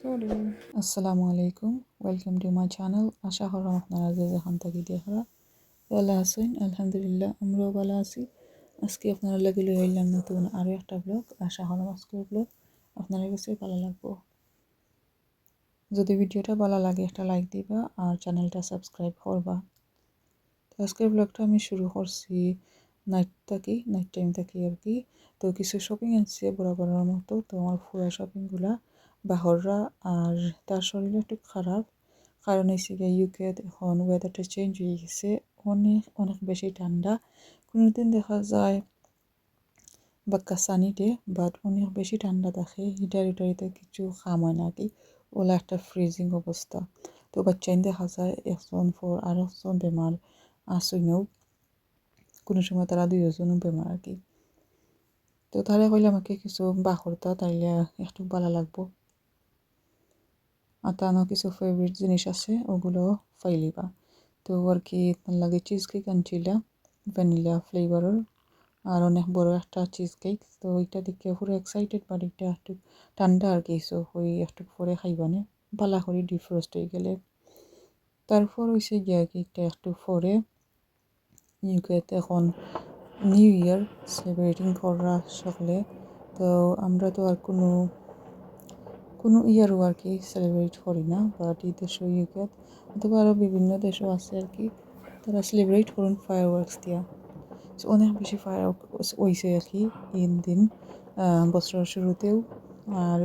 আসসালামু আলাইকুম welcome to my channel আশা করলাম আপনারা যে যেখান থেকে দেখারা ভালো আছেন আলহামদুলিল্লাহ আমরাও ভালো আছি আজকে আপনারা লাগে লই আইলাম নতুন আরও একটা ব্লগ আশা করলাম আজকের ব্লগ আপনাদের কাছে ভালো লাগবো যদি ভিডিওটা ভালো লাগে একটা লাইক দিবা আর চ্যানেলটা সাবস্ক্রাইব করবা তো আজকের ব্লগটা আমি শুরু করছি নাইট থাকি নাইট টাইম থাকি আর কি তো কিছু শপিং আনছে বরাবরের মতো তো আমার পুরো শপিংগুলা বাহররা আর তার শরীর একটু খারাপ। কারণ হচ্ছে গিয়ে ইউকে এখন ওয়েদারটা চেঞ্জ হয়ে গেছে, অনেক অনেক বেশি ঠান্ডা। কোনো দিন দেখা যায় বাক্কা সানি ডে বাট অনেক বেশি ঠান্ডা থাকে হিটার হিটারিতে কিছু খাম হয় না কি? ওলা একটা ফ্রিজিং অবস্থা। তো বাচ্চাইন দেখা যায় একজন ফোর আর একজন বেমার আসইনও কোনো সময় তারা দুইজনও বেমার আর কি। তো তাহলে কইলে আমাকে কিছু বাহরতা তাইলে একটু ভালো লাগবো। আর তানো কিছু ফেভারিট জিনিস আছে ওগুলো ফাইলিবা তো আর কি লাগে চিজ কেক আনছিলাম ভ্যানিলা ফ্লেভারের আর অনেক বড় একটা চিজ কেক তো ওইটা দেখে পুরো এক্সাইটেড বাট এটা একটু ঠান্ডা আর কি সো ওই একটু পরে খাইবানে বালা করে ডিফ্রস্ট হয়ে গেলে তারপর হয়েছে গিয়া কেকটা একটু পরে ইউকেতে এখন নিউ ইয়ার সেলিব্রেটিং করা সকলে তো আমরা তো আর কোনো কোনো ইয়ারও আর কি সেলিব্রেট করি না বাট এই দেশও ইউকেত অথবা আরও বিভিন্ন দেশও আছে আর কি, তারা সেলিব্রেট করুন ফায়ার ওয়ার্কস দিয়া অনেক বেশি ফায়ার হয়েছে আর কি ইন দিন বছরের শুরুতেও। আর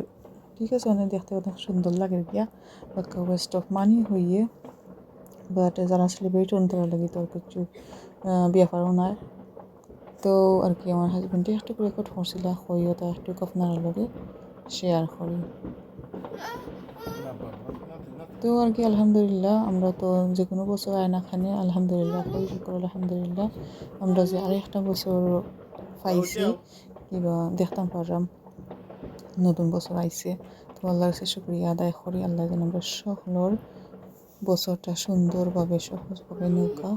ঠিক আছে, অনেক দেখতে অনেক সুন্দর লাগে গিয়া বাট ওয়েস্ট অফ মানি হইয়ে। বাট যারা সেলিব্রেট করুন, তারা লাগে তোর কিছু ব্যাপারও নাই। তো আর কি আমার হাজবেন্ডে একটু রেকর্ড করছিল, হইও তা একটু আপনার লগে শেয়ার করি। তো আর কি, আলহামদুলিল্লাহ, আমরা তো যে কোনো বছর আয়না খানে, আলহামদুলিল্লাহ শুক্র, আলহামদুলিল্লাহ। আমরা যে আরেকটা বছর পাইছি, কিবা দেখতাম পারলাম, নতুন বছর আইছে। তো আল্লাহর কাছে শুক্রিয়া আদায় করি, আল্লাহ যেন আমরা সকলের বছরটা সুন্দরভাবে, সহজভাবে নৌকা।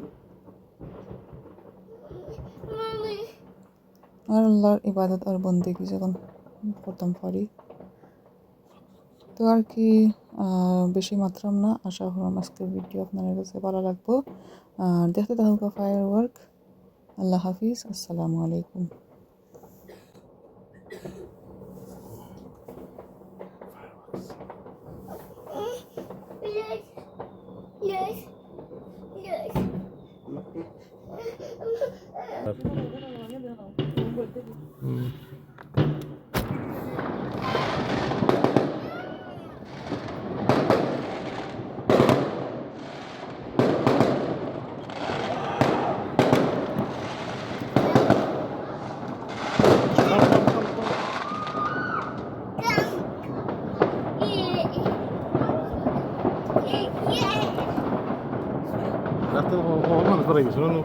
আর আল্লাহর ইবাদত আর বন্দেগি যখন করতাম পারি তো আর কি বেশি মাত্রাম না। আশা করলাম আজকের ভিডিও আপনাদের কাছে ভালো লাগবো। আর দেখতে থাকুক ফায়ার ওয়ার্ক আল্লাহ হাফিজ আসসালামু আলাইকুম। Yes. Yes. った、まだただ今、それの